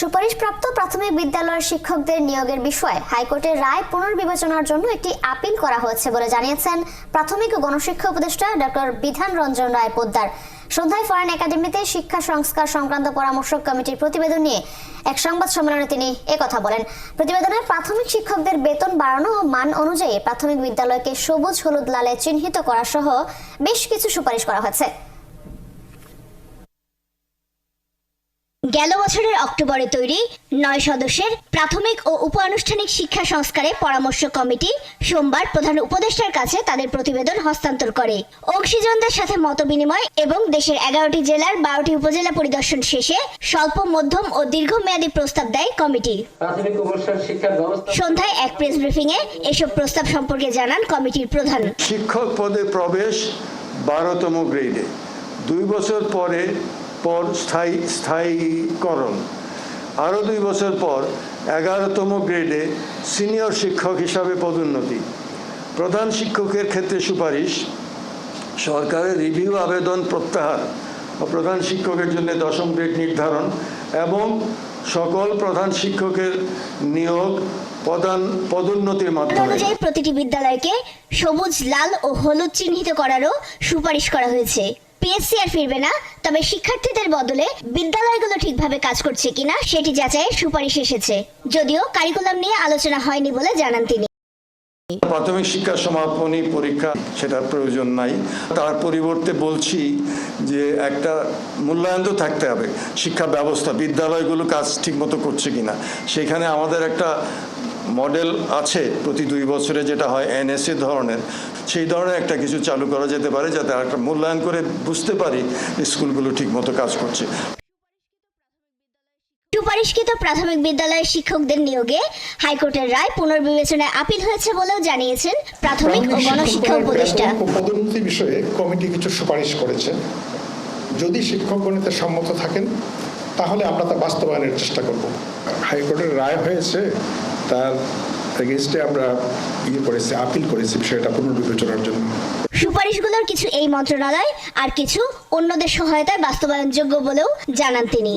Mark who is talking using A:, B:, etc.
A: সুপারিশপ্রাপ্ত প্রাথমিক বিদ্যালয়ের শিক্ষকদের নিয়োগের বিষয়ে হাইকোর্টের রায় পুনর্বিবেচনার জন্য একটি আপিল করা হয়েছে বলে জানিয়েছেন প্রাথমিক ও গণশিক্ষা উপদেষ্টা ডক্টর বিধান রঞ্জন রায় পোদ্দার। সন্ধ্যায় ফরেন একাডেমিতে শিক্ষা সংস্কার সংক্রান্ত পরামর্শক কমিটির প্রতিবেদন নিয়ে এক সংবাদ সম্মেলনে তিনি কথা বলেন। প্রতিবেদনে প্রাথমিক শিক্ষকদের বেতন বাড়ানো ও মান অনুযায়ী প্রাথমিক বিদ্যালয়কে সবুজ, হলুদ, লালে চিহ্নিত করা সহ বেশ কিছু সুপারিশ করা হয়েছে। গেল বছরের অক্টোবরে তৈরি নয় সদস্যের প্রাথমিক ও উপ আনুষ্ঠানিক শিক্ষা সংস্কারে পরামর্শ কমিটি সোমবার প্রধান উপদেষ্টার কাছে তাদের প্রতিবেদন হস্তান্তর করে। অংশীজনদের সাথে মত বিনিময় এবং দেশের এগারোটি জেলার বারোটি উপজেলা পরিদর্শন শেষে স্বল্প মধ্যম ও দীর্ঘমেয়াদী প্রস্তাব দেয় কমিটি। সন্ধ্যায় এক প্রেস ব্রিফিংয়ে এসব প্রস্তাব সম্পর্কে জানান কমিটির প্রধান।
B: শিক্ষক পদে প্রবেশ বারোতম গ্রেডে। দুই বছর পরে পর স্থায়ী, স্থায়ীকরণ। আরও দুই বছর পর এগারোতম গ্রেডে সিনিয়র শিক্ষক হিসাবে পদোন্নতি। প্রধান শিক্ষকের ক্ষেত্রে সুপারিশ, সরকারের রিভিউ আবেদন প্রত্যাহার প্রধান শিক্ষকের জন্য দশম গ্রেড নির্ধারণ এবং সকল প্রধান শিক্ষকের নিয়োগ প্রধান, পদোন্নতির মাধ্যমে।
A: প্রতিটি বিদ্যালয়কে সবুজ, লাল ও হলুদ চিহ্নিত করারও সুপারিশ করা হয়েছে। পিএসসি আর ফিরবে না, তবে শিক্ষার্থীদের বদলে বিদ্যালয়গুলো ঠিকভাবে কাজ করছে কিনা সেটি যাচাইয়ের সুপারিশ এসেছে। যদিও কারিকুলাম নিয়ে আলোচনা হয়নি বলে জানান তিনি।
B: প্রাথমিক শিক্ষা সমাপনী পরীক্ষা সেটার প্রয়োজন নাই। তার পরিবর্তে বলছি যে একটা মূল্যায়ন তো থাকতে হবে। শিক্ষা ব্যবস্থা, বিদ্যালয়গুলো কাজ ঠিকমতো করছে কিনা। সেখানে আমাদের একটা মডেল আছে প্রতি দুই বছরে যেটা হয় এনএসএ ধরনের। সেই ধরনের একটা কিছু চালু করা যেতে পারে যাতে একটা মূল্যায়ন করে বুঝতে পারি স্কুলগুলো ঠিকমতো কাজ করছে।
A: সুপারিশকৃত প্রাথমিক বিদ্যালয়ের শিক্ষকদের নিয়োগে হাইকোর্টের রায় পুনর্বিবেচনায় আপিল হয়েছে বলেও জানিয়েছেন প্রাথমিক ও গণশিক্ষা উপদেষ্টা।
C: পদোন্নতি বিষয়ে কমিটি কিছু সুপারিশ করেছে। যদি শিক্ষকগণিতে সম্মত থাকেন তাহলে আমরা তা বাস্তবায়নের চেষ্টা করব। হাইকোর্টের রায় হয়েছে তার এগেনস্টে আমরা ইয়ে করেছি আপিল করেছি বিষয়টা পুনর্বিবেচনার জন্য।
A: সুপারিশগুলোর কিছু এই মন্ত্রণালয় আর কিছু অন্যদের সহায়তায় বাস্তবায়নযোগ্য বলেও জানান তিনি।